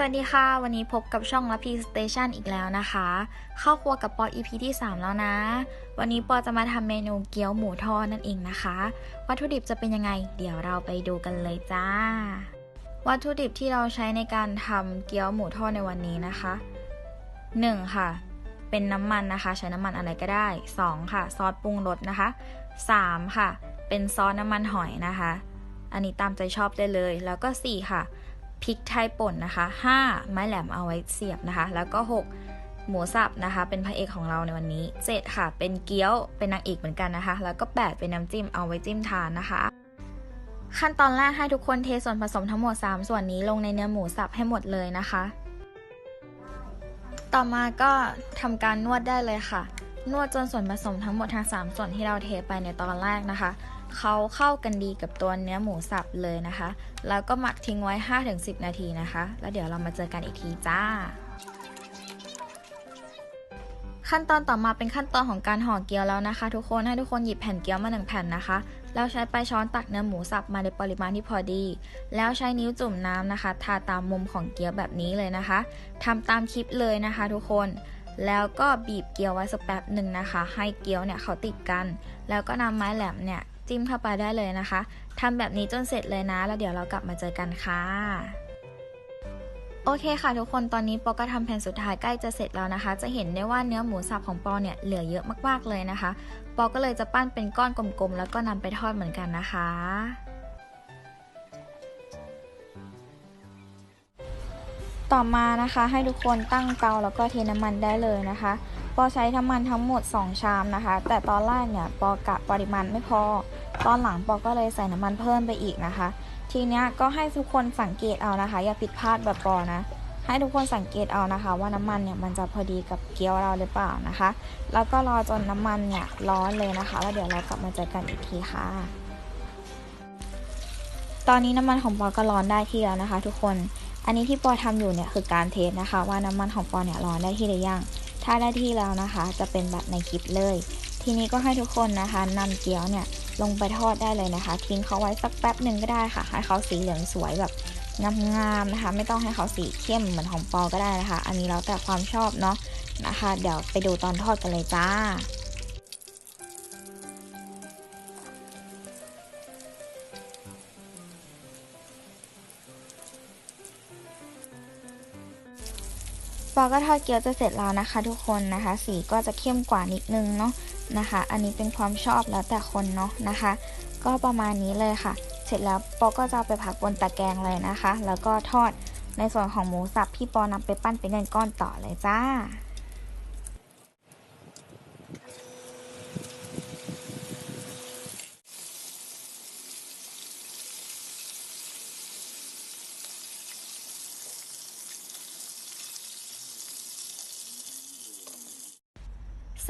สวัสดีค่ะ วันนี้พบกับช่องละพีสเตชันอีกแล้วนะคะ เข้าครัวกับปอ EP ที่ 3 แล้วนะ วันนี้ปอจะมาทำเมนูเกี๊ยวหมูทอดนั่นเองนะคะ วัตถุดิบจะเป็นยังไง เดี๋ยวเราไปดูกันเลยจ้า วัตถุดิบที่เราใช้ในการทำเกี๊ยวหมูทอดในวันนี้นะคะ 1. ค่ะ เป็นน้ำมันนะคะ ใช้น้ำมันอะไรก็ได้ 2. ค่ะ ซอสปรุงรสนะคะ 3. ค่ะ เป็นซอสน้ำมันหอยนะคะ อันนี้ตามใจชอบได้เลย แล้วก็ 4 ค่ะ พริกไทยป่นนะคะ 5 ไม้แหลมเอาไว้เสียบนะคะ แล้วก็ 6 หมูสับนะคะ เป็นพระเอกของเราในวันนี้ 7 ค่ะ เป็นเกี๊ยว เป็นนางเอกเหมือนกันนะคะ แล้วก็ 8 เป็นน้ำจิ้มเอาไว้จิ้มทานนะคะ ขั้นตอนแรกให้ทุกคนเทส่วนผสมทั้งหมด 3 ส่วนนี้ลงในเนื้อหมูสับให้หมดเลยนะคะ ต่อมาก็ทำการนวดได้เลยค่ะ นวดจนส่วนผสมทั้งหมดทั้ง3ส่วนที่เราเทไปในตอนแรกนะคะ เขาเข้ากันดีกับตัวเนื้อหมูสับเลยนะคะ แล้วก็หมักทิ้งไว้ 5-10 นาทีนะคะ แล้วเดี๋ยวเรามาเจอกันอีกทีจ้า ขั้นตอนต่อมาเป็นขั้นตอนของการห่อเกี๊ยวแล้วนะคะ ทุกคนให้ทุกคนหยิบแผ่นเกี๊ยวมาหนึ่งแผ่นนะคะ แล้วใช้ปลายช้อนตักเนื้อหมูสับมาในปริมาณที่พอดี แล้วใช้นิ้วจุ่มน้ำนะคะ ทาตามมุมของเกี๊ยวแบบนี้เลยนะคะทำตามคลิปเลยนะคะ ทุกคนแล้วก็บีบเกี๊ยวไว้สักแป๊บหนึ่งนะคะ ให้เกี๊ยวเนี่ยเขาติดกัน แล้วก็นำไม้แหลมเนี่ย จิ้มเข้าไปได้เลยนะคะทำแบบนี้จนเสร็จเลยนะ แล้วเดี๋ยวเรากลับมาเจอกันค่ะโอเคค่ะทุกคนตอนนี้ปอก็ทำแผ่นสุดท้ายใกล้จะเสร็จแล้วนะคะ จะเห็นได้ว่าเนื้อหมูสับของปอเนี่ยเหลือเยอะมากๆเลยนะคะ ปอก็เลยจะปั้นเป็นก้อนกลมๆแล้วก็นำไปทอดเหมือนกันนะคะ ต่อมานะคะให้ทุกคนตั้งเตาแล้วก็เทน้ำมันได้เลยนะคะ ปอใช้น้ำมันทั้งหมด 2 ชามนะคะ แต่ตอนแรกเนี่ยปอกะปริมาณไม่พอ ตอนหลังปอก็เลยใส่น้ำมันเพิ่มไปอีกนะคะ ทีเนี้ยก็ให้ทุกคนสังเกตเอานะคะ อย่าผิดพลาดแบบปอนะ ให้ทุกคนสังเกตเอานะคะ ว่าน้ำมันเนี่ยมันจะพอดีกับเกี๊ยวเราหรือเปล่านะคะ แล้วก็รอจนน้ำมันเนี่ยร้อนเลยนะคะ แล้วเดี๋ยวเรากลับมาเจอกันอีกทีค่ะ ตอนนี้น้ำมันของปอก็ร้อนได้ที่แล้วนะคะ ทุกคน อันนี้ที่ปอทำอยู่เนี่ยคือการเทสนะคะ ว่าน้ำมันของปอเนี่ยร้อนได้ที่หรือยัง ถ้าได้ที่แล้วนะคะ จะเป็นแบบในคลิปเลย ทีนี้ก็ให้ทุกคนนะคะนำเกี๊ยวเนี่ยลงไปทอดได้เลยนะคะ ทิ้งเขาไว้สักแป๊บหนึ่งก็ได้ค่ะ ให้เขาสีเหลืองสวยแบบงามๆนะคะ ไม่ต้องให้เขาสีเข้มเหมือนของปอก็ได้นะคะ อันนี้แล้วแต่ความชอบเนาะนะคะ เดี๋ยวไปดูตอนทอดกันเลยจ้า อก็ทอดเกี๊ยวจะเสร็จแล้วนะคะ ทุกคนนะคะ สีก็จะเข้มกว่านิดนึงเนาะนะคะ อันนี้เป็นความชอบแล้วแต่คนเนาะนะคะ ก็ประมาณนี้เลยค่ะ เสร็จแล้วปอก็จะไปผักบนตะแกรงเลยนะคะ แล้วก็ทอดในส่วนของหมูสับพี่ปอนำไปปั้นเป็นก้อนๆต่อเลยจ้า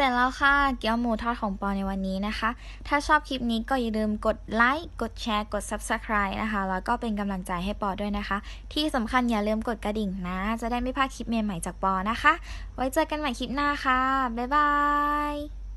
เสร็จแล้วค่ะ เกี๊ยวหมูทอดของปอในวันนี้นะคะ ถ้าชอบคลิปนี้ก็อย่าลืมกดไลค์กดแชร์กด Subscribe นะคะ แล้วก็เป็นกำลังใจให้ปอด้วยนะคะ ที่สำคัญอย่าลืมกดกระดิ่งนะ จะได้ไม่พลาดคลิปใหม่ๆจากปอนะคะ ไว้เจอกันใหม่คลิปหน้าค่ะ บ๊ายบาย